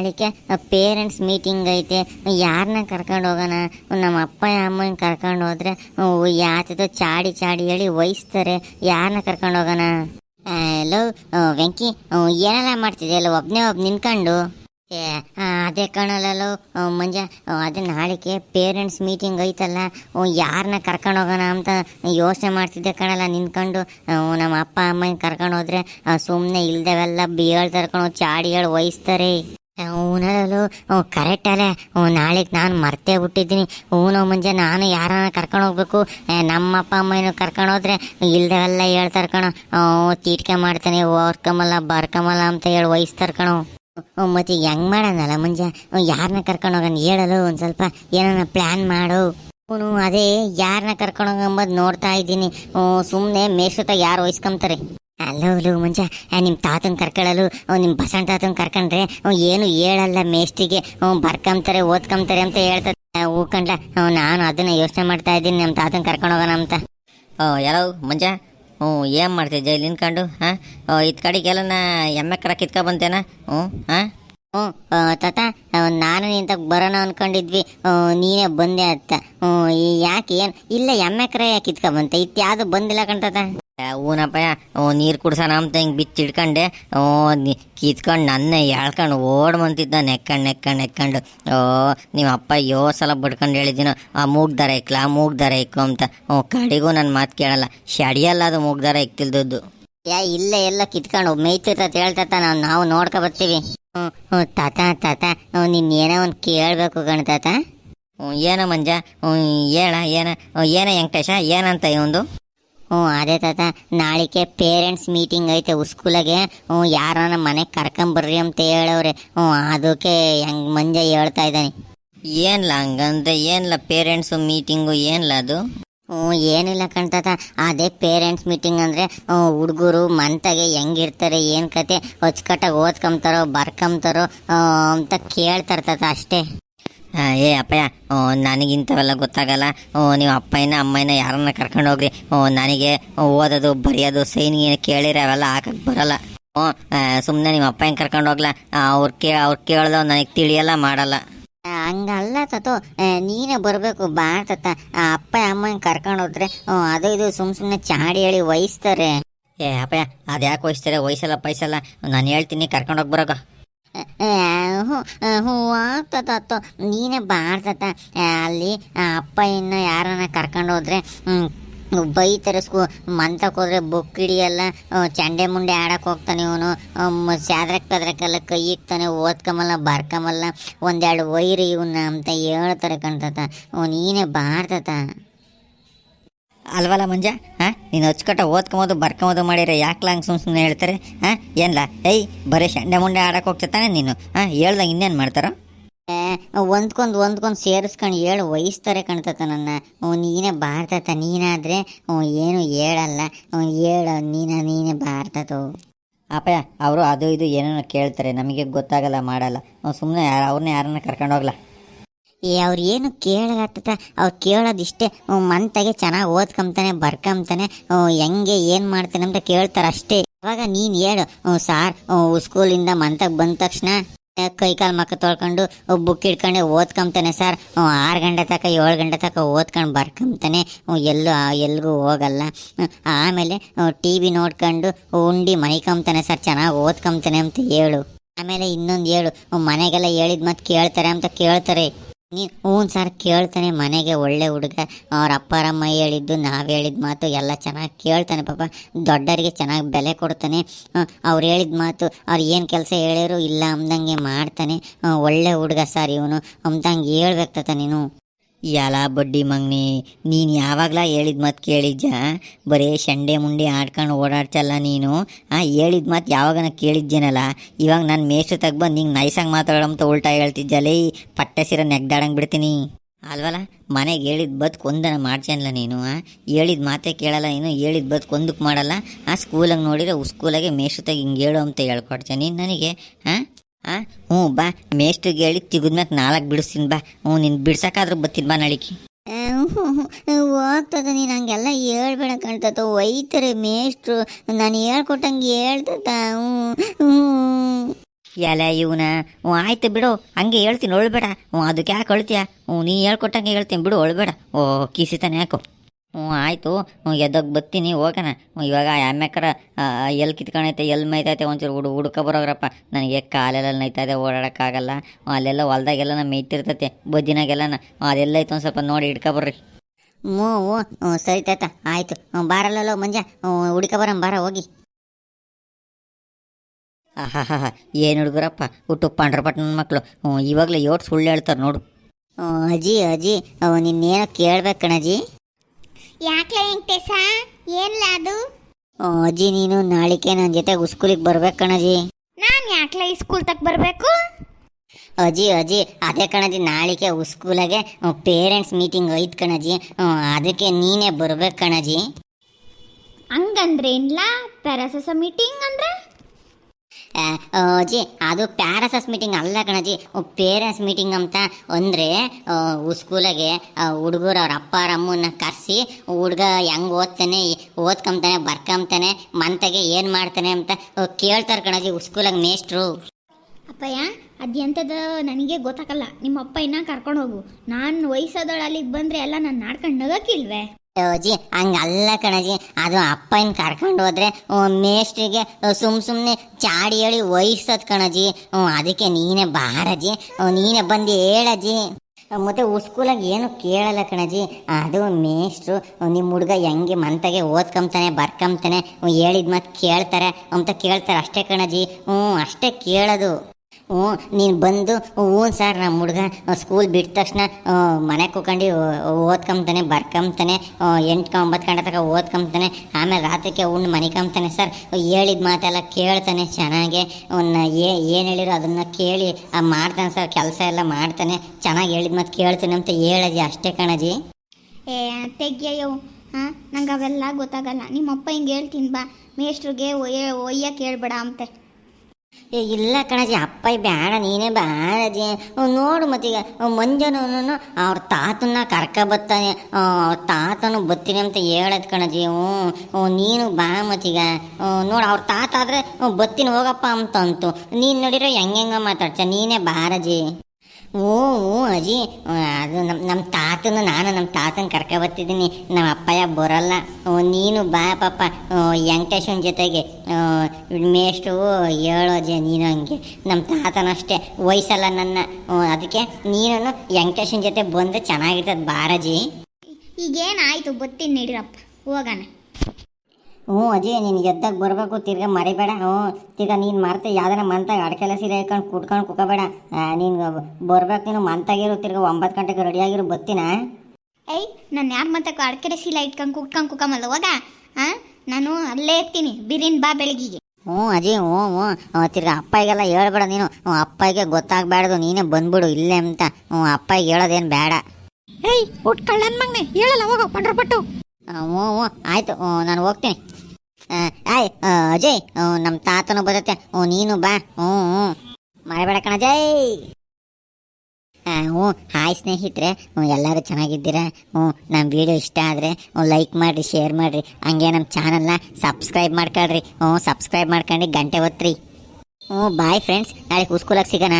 ನಾಳಿಕೆ parents meeting ಐತೆ ಯಾರನ್ನ ಕರ್ಕೊಂಡು ಹೋಗೋಣ? ನಮ್ಮ ಅಪ್ಪ, ಅಮ್ಮನ ಕರ್ಕೊಂಡು ಹೋದ್ರೆ ಯಾತದ ಚಾಡಿ ಚಾಡಿ ಹೇಳಿ ವಹಿಸ್ತಾರೆ. ಯಾರನ್ನ ಕರ್ಕೊಂಡು ಹೋಗೋಣ? ಹಲೋ ವೆಂಕಿ ಏನೆಲ್ಲ ಅಲ್ಲ ಒಬ್ನೇ ಒಬ್ಬ ನಿನ್ಕೊಂಡು ಏ ಅದೇ ಕಾಣಲ್ಲ ಮಂಜ ಅದೇ ನಾಳೆಗೆ ಪೇರೆಂಟ್ಸ್ ಮೀಟಿಂಗ್ ಐತಲ್ಲ ಯಾರನ್ನ ಕರ್ಕೊಂಡು ಹೋಗೋಣ ಅಂತ ಯೋಚನೆ ಮಾಡ್ತಿದ್ದೆ ಕಣಲ್ಲ, ನಿಂತ್ಕೊಂಡು. ನಮ್ಮ ಅಪ್ಪ, ಅಮ್ಮನ ಕರ್ಕೊಂಡು ಹೋದ್ರೆ ಸುಮ್ಮನೆ ಇಲ್ದವೆಲ್ಲ ಹೇಳ್ತಾರೆ ಕಣೋ ಚಾಡಿ ಹೇಳಿ ವಹಿಸ್ತಾರೆ. ಹೂನಲ್ಲೂ ಕರೆಕ್ಟ್ ಅಲ್ಲೇ ನಾಳೆಗೆ ನಾನು ಮರ್ತೇ ಬಿಟ್ಟಿದ್ದೀನಿ. ಹೂನೋ ಮುಂಜೆ ನಾನು ಯಾರನ್ನ ಕರ್ಕೊಂಡು ಹೋಗ್ಬೇಕು? ನಮ್ಮ ಅಪ್ಪ ಅಮ್ಮನ ಕರ್ಕೊಂಡು ಹೋದ್ರೆ ಇಲ್ದವೆಲ್ಲ ಹೇಳ್ತಾರೆ ಕಣೋ. ತೀಟ್ಕೆ ಮಾಡ್ತಾನೆ ಓರ್ಕಮಲ್ಲ ಬರ್ಕಮಲ್ಲ ಅಂತ ಹೇಳಿ ವಹಿಸ್ತಾರೆ ಕಣೋ. ಮತ್ತೆ ಹೆಂಗ್ ಮಾಡೋಣಲ್ಲ ಮುಂಜೆ? ಯಾರನ್ನ ಕರ್ಕೊಂಡು ಹೋಗೋಣ ಹೇಳಲು ಒಂದು ಸ್ವಲ್ಪ ಏನನ್ನ ಪ್ಲ್ಯಾನ್ ಮಾಡು. ಅವನು ಅದೇ ಯಾರನ್ನ ಕರ್ಕೊಂಡು ಹೋಗಂಬದು ನೋಡ್ತಾ ಇದ್ದೀನಿ. ಸುಮ್ಮನೆ ಮೇಷತ ಯಾರು ವಹಿಸ್ಕೊಂತಾರೆ? ಅಲ್ಲೋ ಅಲ್ಲೋ ಮುಂಚೆ ನಿಮ್ಮ ತಾತನ ಕರ್ಕೊಳ್ಳಲು ನಿಮ್ಮ ಬಸಣ್ಣ ತಾತನ ಕರ್ಕೊಂಡ್ರೆ ಅವ್ನು ಏನು ಹೇಳಲ್ಲ ಮೇಷ್ಟಿಗೆ ಬರ್ಕಂತಾರೆ ಓದ್ಕೊಂತಾರೆ ಅಂತ ಹೇಳ್ತಾರೆ ಹೂಕಂಡ್ಲ ನಾನು ಅದನ್ನ ಯೋಚನೆ ಮಾಡ್ತಾ ಇದ್ದೀನಿ ನಮ್ಮ ತಾತನ ಕರ್ಕೊಂಡು ಹೋಗೋಣ ಅಂತ. ಓ ಎಲ್ಲೋ ಮಂಜ ಹ್ಞೂ ಏನು ಮಾಡ್ತಿದ್ದೆ ಇಲ್ಲಿ ನಿಂತ್ಕೊಂಡು ಹಾಂ? ಇದು ಕಡೆಗೆಲ್ಲ ಎಮ್ಮೆ ಕರ ಕಿತ್ಕೊ ಬಂತೇನ ಹ್ಞೂ ಹಾಂ? ಹ್ಞೂ ತಾತ ನಾನು ನಿಂತ ಬರೋಣ ಅಂದ್ಕೊಂಡಿದ್ವಿ ನೀನೇ ಬಂದೆ ಅತ್ತ. ಹ್ಞೂ ಯಾಕೆ ಏನು ಇಲ್ಲ ಎಮ್ಮೆ ಕರೆ ಯಾಕೆ ಕಿತ್ಕೊ ಬಂತೆ ಇತ್ಯಾವುದು ಬಂದಿಲ್ಲ ಕಣ್ತಾತ ಊನಪ್ಪಯ್ಯ ನೀರು ಕುಡ್ಸೋಣ ಅಂತ ಹಿಂಗೆ ಬಿಚ್ಚಿ ಹಿಡ್ಕೊಂಡೆ ಓ ಕಿತ್ಕೊಂಡು ನನ್ನ ಎಳ್ಕೊಂಡು ಓಡ್ ಬಂತಿದ್ದ ನೆಕ್ಕಂಡು ನೆಕ್ಕಂಡು ನೆಕ್ಕಂಡು. ಓ ನಿಮ್ಮ ಅಪ್ಪ ಯೋ ಸಲ ಬಿಡ್ಕೊಂಡು ಹೇಳಿದ್ದೀನೋ ಆ ಮೂಗ್ ದರ ಇಕ್ಲಾ ಆ ಮೂಗ್ ದರ ಇಕ್ಕು ಅಂತ. ಓ ಕಡೆಗೂ ನನ್ನ ಮಾತು ಕೇಳಲ್ಲ. ಶಡಿಯಲ್ಲ ಅದು ಮೂಗ್ ದರ ಇಕ್ತಿಲ್ದದ್ದು. ಯಾ ಇಲ್ಲೇ ಎಲ್ಲ ಕಿತ್ಕೊಂಡು ಮೇಯ್ತಿರ್ತತ್ ಹೇಳ್ತತ್ತ ನಾವು ನಾವು ನೋಡ್ಕೊ ಬರ್ತೀವಿ. ಹ್ಞೂ ಹ್ಞೂ ತಾತ ತಾತ ನಿನ್ನ ಏನೋ ಒಂದು ಕೇಳಬೇಕು ಕಣ್ತಾತ ಹ್ಞೂ ಏನೋ ಮಂಜ ಹ್ಞೂ ಹೇಳ ಏನ ಏನೋ ಏನ ವೆಂಕಟೇಶ ಏನಂತ ಇವಂದು? ಹ್ಞೂ ಅದೇ ತಾತ. ನಾಳಿಕೆ ಪೇರೆಂಟ್ಸ್ ಮೀಟಿಂಗ್ ಐತೆ ಉಸ್ಕೂಲಾಗೆ ಹ್ಞೂ ಯಾರೋ ನಮ್ಮ ಮನೆಗೆ ಕರ್ಕೊಂಬರ್ರಿ ಅಂತ ಹೇಳವ್ರೆ. ಹ್ಞೂ ಅದಕ್ಕೆ ಹೆಂಗ್ ಮಂಜ ಹೇಳ್ತಾ ಇದ್ದಾನೆ. ಏನ್ಲ ಹಂಗಂದ್ರೆ ಏನ್ಲ ಪೇರೆಂಟ್ಸು ಮೀಟಿಂಗು ಏನ್ಲ ಅದು? ಹ್ಞೂ ಏನಿಲ್ಲ ಕಣ್ತಾತ ಅದೇ ಪೇರೆಂಟ್ಸ್ ಮೀಟಿಂಗ್ ಅಂದರೆ ಹುಡುಗರು ಮಂತಾಗೆ ಹೆಂಗಿರ್ತಾರೆ ಏನು ಕತೆ ಅಚ್ಚುಕಟ್ಟಾಗಿ ಓದ್ಕೊಂತಾರೋ ಬರ್ಕೊಂತಾರೋ ಅಂತ ಕೇಳ್ತಾರೆ ತಾತ ಅಷ್ಟೇ. ಏ ಅಪ್ಪಯ್ಯ ಓ, ನನಗಿಂಥವೆಲ್ಲ ಗೊತ್ತಾಗಲ್ಲ. ಓ, ನೀವು ಅಪ್ಪಯ್ಯನ ಅಮ್ಮಯ್ಯನ ಯಾರನ್ನ ಕರ್ಕೊಂಡು ಹೋಗ್ರಿ. ಓ, ನನಗೆ ಓದೋದು ಬರೆಯೋದು ಸೈನ್ ಕೇಳಿರಿ ಅವೆಲ್ಲ ಹಾಕಕ್ಕೆ ಬರಲ್ಲ. ಓ ಸುಮ್ಮನೆ ನಿಮ್ಮ ಅಪ್ಪಯ್ಯನ ಕರ್ಕೊಂಡು ಹೋಗ್ಲಾ. ಅವ್ರು ಕೇ ಅವ್ರು ಕೇಳ್ದವ್ ನನಗೆ ತಿಳಿಯಲ್ಲ ಮಾಡಲ್ಲ. ಹಂಗಲ್ಲ ತತ್ತು ನೀನೇ ಬರಬೇಕು ಬಾ ತತ್ತ ಆ, ಅಪ್ಪ ಅಮ್ಮನ ಕರ್ಕೊಂಡು ಹೋದ್ರೆ ಅದು ಇದು ಸುಮ್ ಸುಮ್ಮನೆ ಚಾಡಿ ಹೇಳಿ ವಹಿಸ್ತಾರೆ. ಏ ಅಪ್ಪಯ್ಯ ಅದು ಯಾಕೆ ವಹಿಸ್ತಾರೆ? ವಹಿಸಲ್ಲ ಪೈಸಲ್ಲ. ನಾನು ಹೇಳ್ತೀನಿ ಕರ್ಕೊಂಡು ಹೋಗಿ ಬರೋಕ. ಹ್ಞೂ ಹೂವ ಹ್ಞೂ ನೀನೆ ನೀನೇ ಅಲ್ಲಿ ಅಪ್ಪ ಇನ್ನು ಯಾರನ್ನ ಕರ್ಕೊಂಡು ಹೋದ್ರೆ ಬೈ ಸ್ಕೂ ಮಂತಕ್ಕೆ ಹೋದ್ರೆ ಬುಕ್ ಹಿಡಿಯಲ್ಲ ಚಂಡೆ ಮುಂಡೆ ಆಡಕ್ಕೆ ಹೋಗ್ತಾನೆ ಇವನು. ಸ್ಯಾದ್ರಕ್ ಪದ್ರಕ್ಕೆಲ್ಲ ಕೈ ಇಕ್ತಾನೆ, ಓದ್ಕಮಲ್ಲ, ಬರ್ಕಮಲ್ಲ. ಒಂದೆರಡು ವೈರಿ ಇವನ್ನ ಅಂತ ಹೇಳ್ತಾರೆ ಕಣ್ತತ. ನೀನೇ ಬಾಡ್ತತ ಅಲ್ವಲ್ಲ ಮಂಜ? ಹಾಂ? ನೀನು ಹಚ್ಕಟ್ಟ ಓದ್ಕೊಂಬೋದು ಬರ್ಕೊಂಬೋದು ಮಾಡಿದ್ರೆ ಯಾಕೆ ಲಾಂಗ್ ಸುಮ್ ಸುಮ್ಮನೆ ಹೇಳ್ತಾರೆ? ಹಾಂ? ಏನ್ಲ? ಏಯ್ ಬರೀ ಶಂಡೆ ಮುಂಡೆ ಆಡಕ್ಕೆ ಹೋಗ್ತಿರ್ತಾನೆ ನೀನು. ಹಾಂ? ಹೇಳ್ದಂಗೆ ಇನ್ನೇನು ಮಾಡ್ತಾರೋ? ಒಂದ್ಕೊಂದು ಒಂದ್ಕೊಂದು ಸೇರಿಸ್ಕೊಂಡು ಹೇಳು ವಹಿಸ್ತಾರೆ ಕಾಣ್ತತ ನನ್ನ. ಹ್ಞೂ, ನೀನೇ ಬಾರ್ತತ ನೀನಾದ್ರೆ ಹ್ಞೂ, ಏನು ಹೇಳಲ್ಲ. ಹ್ಞೂ, ಹೇಳು ನೀನ ನೀನೇ ಬಾರ್ತತು ಅಪ್ಪಯ್ಯ ಅವರು ಅದು ಇದು ಏನೇನೋ ಕೇಳ್ತಾರೆ. ನಮಗೆ ಗೊತ್ತಾಗಲ್ಲ ಮಾಡಲ್ಲ. ಸುಮ್ಮನೆ ಅವ್ರನ್ನ ಯಾರನ್ನ ಕರ್ಕೊಂಡು ಹೋಗ್ಲಾ? ಏ, ಅವ್ರು ಏನು ಕೇಳಗತ್ತತ ಅವ್ರು ಕೇಳೋದಿಷ್ಟೇ. ಮಂತಾಗೆ ಚೆನ್ನಾಗಿ ಓದ್ಕೊಂತಾನೆ ಬರ್ಕೊಂತಾನೆ ಹೆಂಗೆ, ಏನು ಮಾಡ್ತಾನೆ ಅಂತ ಕೇಳ್ತಾರೆ ಅಷ್ಟೇ. ಅವಾಗ ನೀನು ಹೇಳು. ಸಾರ್ ಸ್ಕೂಲಿಂದ ಮಂತಾಗ ಬಂದ ತಕ್ಷಣ ಕೈ ಕಾಲು ಮಕ್ಕ ತೊಳ್ಕೊಂಡು ಬುಕ್ ಹಿಡ್ಕೊಂಡು ಓದ್ಕೊಂತಾನೆ ಸರ್. ಆರು ಗಂಟೆ ತನಕ ಏಳು ಗಂಟೆ ತನಕ ಓದ್ಕೊಂಡು ಬರ್ಕೊಂತಾನೆ ಎಲ್ಲೂ ಎಲ್ಗೂ ಹೋಗಲ್ಲ. ಆಮೇಲೆ ಟಿ ವಿ ನೋಡ್ಕೊಂಡು ಉಂಡಿ ಮನಿಕೊಂತಾನೆ ಸರ್, ಚೆನ್ನಾಗಿ ಓದ್ಕೊಂತಾನೆ ಅಂತ ಹೇಳು. ಆಮೇಲೆ ಇನ್ನೊಂದು ಹೇಳು. ಮನೆಗೆಲ್ಲ ಹೇಳಿದ ಮತ್ತೆ ಕೇಳ್ತಾರೆ ಅಂತ ಕೇಳ್ತಾರೆ. ಹ್ಞೂ ಸರ್ ಕೇಳ್ತಾನೆ ಮನೆಗೆ ಒಳ್ಳೆ ಹುಡುಗ. ಅವ್ರ ಅಪ್ಪಾರಮ್ಮ ಹೇಳಿದ್ದು, ನಾವು ಹೇಳಿದ ಮಾತು ಎಲ್ಲ ಚೆನ್ನಾಗಿ ಕೇಳ್ತಾನೆ ಪಾಪ. ದೊಡ್ಡವರಿಗೆ ಚೆನ್ನಾಗಿ ಬೆಲೆ ಕೊಡ್ತಾನೆ. ಅವ್ರು ಹೇಳಿದ ಮಾತು, ಅವ್ರು ಏನು ಕೆಲಸ ಹೇಳಿದ್ರು ಇಲ್ಲ ಅಂದಂಗೆ ಮಾಡ್ತಾನೆ. ಒಳ್ಳೆ ಹುಡುಗ ಸರ್ ಇವನು. ಅಂದಂಗೆ ಹೇಳ್ಬೇಕು ತಾತ ನೀನು. ಎಲ್ಲ ಬಡ್ಡಿ ಮಂಗ್ನಿ, ನೀನು ಯಾವಾಗಲ ಹೇಳಿದ ಮಾತು ಕೇಳಿದ್ಯ? ಬರೀ ಶಂಡೆ ಮುಂಡೆ ಆಡ್ಕೊಂಡು ಓಡಾಡ್ತಲ್ಲ ನೀನು. ಆ, ಹೇಳಿದ ಮಾತು ಯಾವಾಗನ ಕೇಳಿದ್ದೇನಲ್ಲ ಇವಾಗ ನಾನು ಮೇಷ್ಟ್ರ ತಗ ಬಂದು ನಿಂಗೆ ನೈಸಾಗಿ ಮಾತಾಡೋಂತ ಉಲ್ಟಾ ಹೇಳ್ತಿದ್ದಲ್ಲ ಪಟ್ಟ ಸೀರೆ ನೆಗ್ದಾಡಂಗೆ ಬಿಡ್ತೀನಿ. ಅಲ್ವಲ್ಲ ಮನೆಗೆ ಹೇಳಿದ ಬದ್ ಕೊಂದನ ಮಾಡ್ಸೇನಲ್ಲ ನೀನು ಹೇಳಿದ ಮಾತೇ ಕೇಳಲ್ಲ ನೀನು, ಹೇಳಿದ ಬದ್ ಕೊಂದಕ್ಕೆ ಮಾಡಲ್ಲ. ಆ, ಸ್ಕೂಲಾಗ ನೋಡಿದ್ರೆ ಸ್ಕೂಲಾಗೆ ಮೇಷ್ಟ್ರತಾಗ ಹಿಂಗೆ ಹೇಳು ಅಂತ ಹೇಳ್ಕೊಡ್ತೀನಿ ನೀನು ನನಗೆ ಹಾಂ ಹಾಂ ಹ್ಞೂ ಬಾ. ಮೇಷ್ಟ್ರಿಗೆ ಹೇಳಿ ತಿಗಿದ್ಮ್ಯಾಕ ನಾಲ್ಕು ಬಿಡಿಸ್ತೀನಿ ಬಾ. ಹ್ಞೂ ನಿನ್ ಬಿಡ್ಸಕ್ಕಾದ್ರೂ ಬತ್ತೀನಿ ಬಾ ನಾಳಿಕೆ. ಹೋಗ್ತದ ನೀನು ಹಂಗೆಲ್ಲ ಹೇಳ್ಬೇಡ ಕಾಣ್ತದ ಒಯ್ತಾರೆ ಮೇಷ್ಟ್ರು. ನಾನು ಹೇಳ್ಕೊಟ್ಟಂಗೆ ಹೇಳ್ತದ ಹ್ಞೂ ಹ್ಞೂ. ಎಲೆ ಇವನ? ಹ್ಞೂ ಆಯ್ತು ಬಿಡು. ಹಂಗೆ ಹೇಳ್ತೀನಿ ಒಳ್ಬೇಡ. ಹ್ಞೂ ಅದಕ್ಕೆ ಯಾಕೆ ಅಳ್ತೀಯ? ಹ್ಞೂ ನೀ ಹೇಳ್ಕೊಟ್ಟಂಗೆ ಹೇಳ್ತೀನಿ ಬಿಡು ಒಳ್ಬೇಡ. ಓ ಕಿಸಿತಾನೆ ಯಾಕೋ ಹ್ಞೂ ಆಯಿತು. ಎದ್ದೋಗಿ ಬರ್ತೀನಿ ಹೋಗೋಣ. ಇವಾಗ ಆಮ್ಯಾಕರ ಎಲ್ಲಿ ಕಿತ್ಕೊಂಡೈತೆ ಎಲ್ಲಿ ಮೈತೈತೆ ಒಂಚೂರು ಹುಡು ಹುಡುಕ ಬರೋಗ್ರಪ್ಪ. ನನಗೆ ಕಾಲೆಲ್ಲ ನೈತದೆ ಓಡಾಡೋಕ್ಕಾಗಲ್ಲ. ಅಲ್ಲೆಲ್ಲ ಹೊಲ್ದಾಗೆಲ್ಲ ಮೇಯ್ತಿರ್ತೈತೆ ಬದ್ದಿನಾಗೆಲ್ಲ ಅದೆಲ್ಲ ಐತೆ ಒಂದು ಸ್ವಲ್ಪ ನೋಡಿ ಹಿಡ್ಕೊ ಬರ್ರಿ. ಹ್ಞೂ ಹ್ಞೂ ಹ್ಞೂ ಸರಿ ತಾತ ಆಯಿತು. ಹ್ಞೂ ಬಾರಲ್ಲೋ ಮಂಜ ಹುಡುಕ ಬರಂ ಬಾರ ಹೋಗಿ. ಹಾ ಏನು ಹುಡುಗರಪ್ಪ ಹುಟ್ಟು ಪಾಂಡ್ರಪಟ್ಟಣ ಮಕ್ಕಳು ಹ್ಞೂ ಇವಾಗಲೇ ಯೋಟ್ ಸುಳ್ಳು ಹೇಳ್ತಾರೆ ನೋಡು. ಹ್ಞೂ ಅಜ್ಜಿ ಅಜ್ಜಿ ನಿನ್ನೇನೋ ಕೇಳ್ಬೇಕು ಕಣಜ್ಜಿ. ಯಾಕೆ ವೆಂಕಟೇಶ? ಏನ್ಲ ಅದು? ಅಜ್ಜಿ ನೀನು ನಾಳಿಕೆ ನನ್ನ ಜೊತೆ ಸ್ಕೂಲಿಗೆ ಬರ್ಬೇಕು ಕಣಜಿ ನಾನು ಯಾಕ್ಲೆ ಈ ಸ್ಕೂಲ್ ತಕ್ ಬರಬೇಕು? ಅಜ್ಜಿ ಅಜ್ಜಿ ಅದೇ ಕಣಜಿ ನಾಳಿಕೆ ಸ್ಕೂಲಾಗೆ ಪೇರೆಂಟ್ಸ್ ಮೀಟಿಂಗ್ ಐತ್ ಕಣಜಿ ಅದಕ್ಕೆ ನೀನೇ ಬರ್ಬೇಕು ಕಣಜಿ ಹಂಗಂದ್ರೆ ಏನ್ಲಾ ಪ್ಯಾರಾಸಸ ಮೀಟಿಂಗ್ ಅಂದ್ರೆ? ಅಜ್ಜಿ ಅದು ಪ್ಯಾರಸಸ್ ಮೀಟಿಂಗ್ ಅಲ್ಲ ಕಣಜಿ. ಪೇರೆಂಟ್ಸ್ ಮೀಟಿಂಗ್ ಅಂತ ಅಂದರೆ ಸ್ಕೂಲಾಗೆ ಹುಡುಗರು ಅವ್ರ ಅಪ್ಪ ಅವ್ರ ಅಮ್ಮನ್ನ ಕರೆಸಿ ಹುಡುಗ ಹೆಂಗೆ ಓದ್ತಾನೆ ಓದ್ಕೊಂತಾನೆ ಬರ್ಕೊಂತಾನೆ ಮಂತಗೆ ಏನು ಮಾಡ್ತಾನೆ ಅಂತ ಕೇಳ್ತಾರೆ ಕಣಜಿ ಸ್ಕೂಲಾಗ ಮೇಸ್ಟ್ರು ಅಪ್ಪಯ್ಯ ಅದೆಂಥದ್ದು ನನಗೆ ಗೊತ್ತಾಗಲ್ಲ ನಿಮ್ಮ ಅಪ್ಪ ಇನ್ನೂ ಕರ್ಕೊಂಡು ಹೋಗು. ನಾನು ವಯಸ್ಸಾದವಳು ಅಲ್ಲಿಗೆ ಬಂದ್ರೆ ಎಲ್ಲ ನಾನು ನಾಡ್ಕೊಂಡು ನಗಕ್ಕಿಲ್ವೇ? ಅಜ್ಜಿ, ಹಂಗಲ್ಲ ಕಣಜಿ ಅದು ಅಪ್ಪನ ಕರ್ಕೊಂಡು ಹೋದ್ರೆ ಮೇಷ್ಟ್ರಿಗೆ ಸುಮ್ ಸುಮ್ಮನೆ ಚಾಡಿ ಹೇಳಿ ವಹಿಸ್ತದ ಕಣಜಿ ಅದಕ್ಕೆ ನೀನೇ ಬಾರಜಿ ನೀನೆ ಬಂದು ಹೇಳಜಿ ಮತ್ತೆ ಉಸ್ಕೂಲಾಗಿ ಏನು ಕೇಳಲ್ಲ ಕಣಜಿ ಅದು ಮೇಷ್ಟ್ರು ನಿಮ್ಮ ಹುಡುಗ ಹೆಂಗೆ ಮಂತಗೆ ಓದ್ಕೊಂತಾನೆ ಬರ್ಕೊಂತಾನೆ ಹೇಳಿದ ಮತ್ತೆ ಕೇಳ್ತಾರೆ ಅಂತ ಕೇಳ್ತಾರೆ ಅಷ್ಟೇ ಕಣಜಿ ಹ್ಞೂ, ಅಷ್ಟೇ ಕೇಳೋದು. ಹ್ಞೂ, ನೀನು ಬಂದು ಹ್ಞೂ ಸರ್ ನಮ್ಮ ಹುಡುಗ ಸ್ಕೂಲ್ ಬಿಟ್ಟ ತಕ್ಷಣ ಮನೆ ಕೂಕೊಂಡು ಓದ್ಕೊಂತಾನೆ ಬರ್ಕೊಂತಾನೆ ಎಂಟು ಒಂಬತ್ತು ಗಂಟೆ ತನಕ ಓದ್ಕೊಂತಾನೆ ಆಮೇಲೆ ರಾತ್ರಿಗೆ ಉಂಡು ಮನಿಕೊಂತಾನೆ ಸರ್, ಹೇಳಿದ ಮಾತೆಲ್ಲ ಕೇಳ್ತಾನೆ ಚೆನ್ನಾಗೆ, ಅವ್ನ ಏನು ಹೇಳಿರೋ ಅದನ್ನು ಕೇಳಿ ಮಾಡ್ತಾನೆ ಸರ್, ಕೆಲಸ ಎಲ್ಲ ಮಾಡ್ತಾನೆ, ಚೆನ್ನಾಗಿ ಹೇಳಿದ ಮಾತು ಕೇಳ್ತಾನೆ ಅಂತ ಹೇಳಜಿ ಅಷ್ಟೇ ಕಣಜಿ? ಏ ತೆಗಿಯೋ ಹಾಂ ನಂಗೆ ಅವೆಲ್ಲ ಗೊತ್ತಾಗಲ್ಲ ನಿಮ್ಮ ಅಪ್ಪ ಹಿಂಗೆ ಹೇಳ್ತೀನಿ ಬಾ, ಮೇಷ್ಟ್ರಿಗೆ ಒಯ್ಯ ಒಯ್ಯಕ್ಕೆ ಹೇಳ್ಬೇಡ ಅಂತೆ. ಏ, ಇಲ್ಲ ಕಣಜಿ ಅಪ್ಪ ಬೇಡ ನೀನೇ ಬೇಡಜಿ ನೋಡು ಮತ್ತೀಗ. ಮಂಜನೂ ಅವ್ರ ತಾತನ್ನ ಕರ್ಕ ಬತ್ತಾನೆ ಅವ್ರ ತಾತನು ಬತ್ತೀನಿ ಅಂತ ಹೇಳದ್ ಕಣಜಿ. ಹ್ಞೂ ನೀನು ಬಾ ಮತ್ತೀಗ. ನೋಡು, ಅವ್ರ ತಾತ ಆದರೆ ಬತ್ತೀನಿ ಹೋಗಪ್ಪ ಅಂತಂತು. ನೀನು ನೋಡಿರೋ ಹೆಂಗೆ ಮಾತಾಡ್ಸ ನೀನೇ ಬಾರಜಿ ಹ್ಞೂ ಓ ಅಜ್ಜಿ ಅದು ನಮ್ಮ ನಮ್ಮ ತಾತನು, ನಾನು ನಮ್ಮ ತಾತನ ಕರ್ಕ ಬರ್ತಿದ್ದೀನಿ ನಮ್ಮ ಅಪ್ಪಯ್ಯ ಬರಲ್ಲ. ಓ, ನೀನು ಬಾ ಪಾಪ. ವೆಂಕಟೇಶನ ಜೊತೆಗೆ. ಮೇಷ್ಟು ಹೇಳೋ ಅಜ್ಜಿ ನೀನು ಹಂಗೆ. ನಮ್ಮ ತಾತನಷ್ಟೇ. ವಯಸ್ಸಲ್ಲ ನನ್ನ. ಅದಕ್ಕೆ ನೀನು ವೆಂಕಟೇಶನ ಜೊತೆ ಬಂದು ಚೆನ್ನಾಗಿರ್ತದೆ ಬಾರಜಿ. ಈಗೇನಾಯಿತು? ಬತ್ತೀನಿ ನೀಡಿರಪ್ಪ. ಹೋಗೋಣ. ಹ್ಞೂ ಅಜ್ಜಿ ನೀನು ಎದ್ದಾಗ ಬರಬೇಕು ತಿರ್ಗಾ ಮರಿಬೇಡ. ಹ್ಞೂ ತಿರ್ಗಾ ನೀನು ಮರ್ತೆ ಯಾವ್ದಾರ ಮಂತಾಗ ಅಡ್ಕೆಲ್ಲ ಸೀರೆ ಹಾಕೊಂಡು ಕುಟ್ಕೊಂಡು ಕುಕೋಬೇಡ ನೀನು ಬರ್ಬೇಕು ನೀನು ಮಂತಾಗಿರು ತಿರ್ಗಾ ಒಂಬತ್ತು ಗಂಟೆಗೆ ರೆಡಿಯಾಗಿರು ಬತ್ತಿನ ಏಯ್ ನಾನು ಯಾರು ಮತ್ತೆ ಅಡ್ಕೆರೆ ಶೀಲ ಇಟ್ಕೊಂಡು ಕುಟ್ಕೊಂಡು ಕುಕಮಲ್ಲ ಹೋಗ. ಹಾಂ ನಾನು ಅಲ್ಲೇ ಇರ್ತೀನಿ ಬಿರಿನ್ ಬಾ ಬೆಳಗಿಗೆ ಹ್ಞೂ ಅಜ್ಜಿ ಹ್ಞೂ ಹ್ಞೂ. ತಿರ್ಗಿ ಅಪ್ಪಾಯಿಗೆಲ್ಲ ಹೇಳ್ಬೇಡ ನೀನು. ಹ್ಞೂ ಅಪ್ಪಾಯಿಗೆ ಗೊತ್ತಾಗಬಾರ್ದು ನೀನೇ ಬಂದ್ಬಿಡು ಇಲ್ಲೇ ಅಂತ. ಹ್ಞೂ ಅಪ್ಪಾಯಿಗೆ ಹೇಳೋದೇನು ಬೇಡ ಏಯ್ ಉಟ್ಕೊಳ್ಳ ಮಗ್ನೆ ಹೇಳಲ್ಲ ಹೋಗೋ ಪಟ್ರು ಪಟ್ಟು. ಹ್ಞೂ ಹ್ಞೂ ಆಯಿತು ನಾನು ಹೋಗ್ತೀನಿ. ಆಯ್ ಅಜಯ್ ನಮ್ಮ ತಾತನು ಬರುತ್ತೆ. ಓ ನೀನು ಬಾ. ಹ್ಞೂ ಹ್ಞೂ. ಮಾಡಬೇಡ ಕಣ ಅಜಯ್. ಆ, ಹ್ಞೂ ಹಾಯ್ ಸ್ನೇಹಿತರೆ. ಹ್ಞೂ ಎಲ್ಲರೂ ಚೆನ್ನಾಗಿದ್ದೀರಾ? ಹ್ಞೂ ನಮ್ಮ ವಿಡಿಯೋ ಇಷ್ಟ ಆದರೆ ಲೈಕ್ ಮಾಡಿರಿ ಶೇರ್ ಮಾಡಿರಿ. ಹಂಗೆ ನಮ್ಮ ಚಾನಲ್ನ ಸಬ್ಸ್ಕ್ರೈಬ್ ಮಾಡ್ಕೊಳ್ರಿ. ಹ್ಞೂ ಸಬ್ಸ್ಕ್ರೈಬ್ ಮಾಡ್ಕೊಂಡು ಗಂಟೆ ಒತ್ತಿರಿ ಹ್ಞೂ ಬಾಯ್ ಫ್ರೆಂಡ್ಸ್ ನಾಳೆ ಕೂಸ್ಕೂಲಾಗ ಸಿಗೋಣ.